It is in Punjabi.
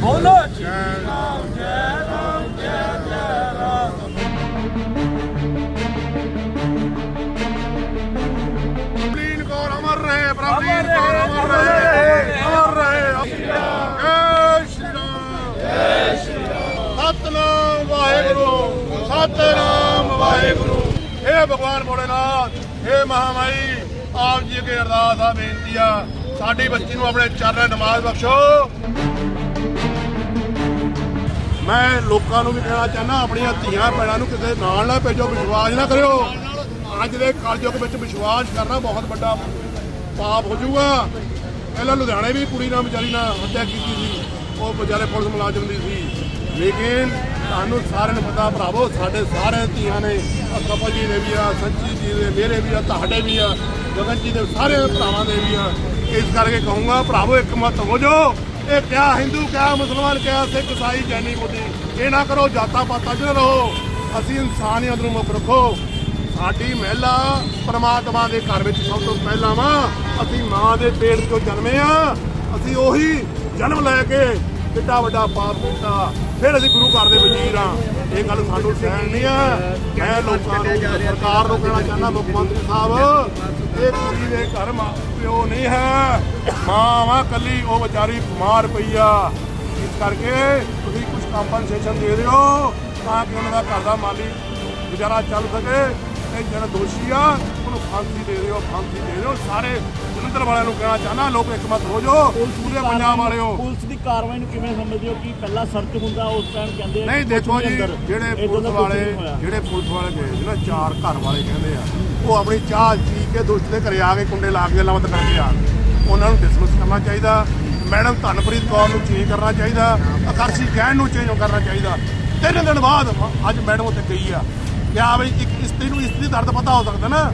ਬੋਲੋ। ਜੈ ਰਾਮ ਜੈ ਰਾਮ ਜੈ ਜੈ ਰਾਮ ਕੌਰ ਅਮਰ ਰਹੇ ਪ੍ਰਵੀਨ ਕੌਰ ਅਮਰ ਰਹੇ ਅਮਰ ਰਹੇ ਜੈ ਸ਼੍ਰੀ ਰਾਮ ਜੈ ਸ਼੍ਰੀ ਰਾਮ। ਸਤਨਾਮ ਵਾਹਿਗੁਰੂ ਸਤਨਾਮ ਵਾਹਿਗੁਰੂ। हे ਭਗਵਾਨ ਭੋਲੇਨਾਥ हे ਮਹਾਮਾਈ ਆਪ ਜੀ ਅੱਗੇ ਅਰਦਾਸ ਆ ਬੇਨਤੀ ਆ ਸਾਡੀ ਬੱਚੀ ਨੂੰ ਆਪਣੇ ਚਰਨ ਨਮਾਜ਼ ਬਖਸ਼ੋ। ਮੈਂ ਲੋਕਾਂ ਨੂੰ ਵੀ ਕਹਿਣਾ ਚਾਹੁੰਦਾ, ਆਪਣੀਆਂ ਧੀਆਂ ਭੈਣਾਂ ਨੂੰ ਕਿਸੇ ਨਾਲ ਨਾ ਭੇਜੋ, ਵਿਸ਼ਵਾਸ ਨਾ ਕਰਿਓ। ਅੱਜ ਦੇ ਕਲਯੁਗ ਵਿੱਚ ਵਿਸ਼ਵਾਸ ਕਰਨਾ ਬਹੁਤ ਵੱਡਾ ਪਾਪ ਹੋ ਜਾਊਗਾ। ਪਹਿਲਾਂ ਲੁਧਿਆਣੇ ਵੀ ਕੁੜੀ ਨਾਲ ਵਿਚਾਰੀ ਨਾਲ ਹੱਤਿਆ ਕੀਤੀ ਸੀ। ਉਹ ਵਿਚਾਰੇ ਪੁਲਿਸ ਮੁਲਾਜ਼ਮ ਦੀ ਸੀ। ਲੇਕਿਨ ਤੁਹਾਨੂੰ ਸਾਰਿਆਂ ਨੂੰ ਪਤਾ ਭਰਾਵੋ, ਸਾਡੇ ਸਾਰੇ ਧੀਆਂ ਨੇ, ਆਹ ਕਪਲ ਜੀ ਦੇ ਵੀ ਆ ਸੰਚੀ ਜੀ ਦੇ ਮੇਰੇ ਵੀ ਆ, ਤੁਹਾਡੇ ਵੀ ਆ ਗਗਨ ਜੀ ਦੇ ਸਾਰੇ ਭਰਾਵਾਂ ਦੇ ਵੀ ਆ। ਇਸ ਕਰਕੇ ਕਹੂੰਗਾ, ਭਰਾਵੋ, ਇੱਕ ਮਤ ਹੋ ਜਾਓ। ਇਹ ਕਿਆ ਹਿੰਦੂ, ਕਿਆ ਮੁਸਲਮਾਨ, ਕਿਆ ਸਿੱਖ ਈਸਾਈ ਜੈਨੀ ਬੁੱਧੀ ਇਹ ਨਾ ਕਰੋ ਜਾਤਾਂ ਪਾਤਾਂ 'ਚ ਰਹੋ। ਅਸੀਂ ਇਨਸਾਨੀਅਤ ਨੂੰ ਮੁੱਖ ਰੱਖੋ। ਸਾਡੀ ਮਹਿਲਾ ਪ੍ਰਮਾਤਮਾ ਦੇ ਘਰ ਵਿੱਚ ਸਭ ਤੋਂ ਪਹਿਲਾਂ ਵਾ। ਅਸੀਂ ਮਾਂ ਦੇ ਪੇਟ ਤੋਂ ਜਨਮੇ ਆ। ਅਸੀਂ ਉਹੀ ਜਨਮ ਲੈ ਕੇ ਕਿੱਡਾ ਵੱਡਾ ਪਾਪ ਕੀਤਾ। ਫਿਰ ਅਸੀਂ ਗੁਰੂ ਘਰ ਦੇ ਵਜ਼ੀਰ ਆ। ਇਹ ਗੱਲ ਸਾਨੂੰ ਸਹਿਣ ਨਹੀਂ ਆ। ਮੈਂ ਲੋਕਾਂ ਨੂੰ, ਸਰਕਾਰ ਨੂੰ ਕਹਿਣਾ ਚਾਹੁੰਦਾ ਮੁੱਖ ਮੰਤਰੀ ਸਾਹਿਬ, ਇਹ ਦੇ ਘਰ ਮਾਂ ਪਿਓ ਨਹੀਂ ਹੈ। ਮਾਂ ਵਾ ਕੱਲੀ, ਉਹ ਵਿਚਾਰੀ ਬਿਮਾਰ ਪਈ ਆ। ਇਸ ਕਰਕੇ ਤੁਸੀਂ ਕੁਝ ਕੰਪਨਸੇਸ਼ਨ ਦੇ ਦਿਓ ਤਾਂ ਕਿ ਉਹਨਾਂ ਦਾ ਘਰ ਦਾ ਮਾਲੀ ਗੁਜ਼ਾਰਾ ਚੱਲ ਸਕੇ। ਤੇ ਜਿਹੜਾ ਦੋਸ਼ੀ ਆ ਉਹਨੂੰ ਫਾਂਸੀ ਦੇ ਦਿਓ ਫਾਂਸੀ ਦੇ ਦਿਓ ਸਾਰੇ ਜਲੰਧਰ ਵਾਲਿਆਂ ਨੂੰ ਕਹਿਣਾ ਚਾਹਨਾ ਲੋਕ ਇੱਕਮਤ ਹੋ ਜਾਓ ਪੂਰੇ ਪੰਜਾਬ ਵਾਲਿਓ ਪੁਲਿਸ ਦੀ ਕਾਰਵਾਈ ਨੂੰ ਕਿਵੇਂ ਸਮਝਦੇ ਹੋ ਕਿ ਪਹਿਲਾਂ ਸਰਚ ਹੁੰਦਾ ਉਸ ਟਾਈਮ ਕਹਿੰਦੇ ਨਹੀਂ ਕਿ ਦੇਖੋ ਜੀ। ਜਿਹੜੇ ਪੁਲਿਸ ਵਾਲੇ। ਜਿਹੜੇ ਪੁਲਿਸ ਵਾਲੇ ਗਏ ਸੀ ਨਾ ਚਾਰ ਘਰ ਵਾਲੇ ਕਹਿੰਦੇ ਆ ਉਹ ਆਪਣੀ ਚਾਹ ਪੀ ਕੇ ਦੋਸਤ ਦੇ ਘਰੇ ਆ ਕੇ ਕੁੰਡੇ ਲਾ ਕੇ ਗੱਲਾਂ ਬਾਤਾਂ ਕਰਕੇ ਆ। ਉਹਨਾਂ ਨੂੰ ਡਿਸਮਿਸ ਕਰਨਾ ਚਾਹੀਦਾ ਮੈਡਮ ਧਨਪ੍ਰੀਤ ਕੌਰ ਨੂੰ ਚੇਂਜ ਕਰਨਾ ਚਾਹੀਦਾ ਆਕਰਸ਼ੀ ਗੈਨ ਨੂੰ ਚੇਂਜ ਕਰਨਾ ਚਾਹੀਦਾ ਤਿੰਨ ਦਿਨ ਬਾਅਦ ਅੱਜ ਮੈਡਮ ਉੱਥੇ ਗਈ ਆ ਕਿ ਆ ਬਈ ਇੱਕ ਇਸਤਰੀ ਨੂੰ ਇਸਤਰੀ ਦਰਦ ਪਤਾ ਹੋ ਸਕਦਾ ਨਾ।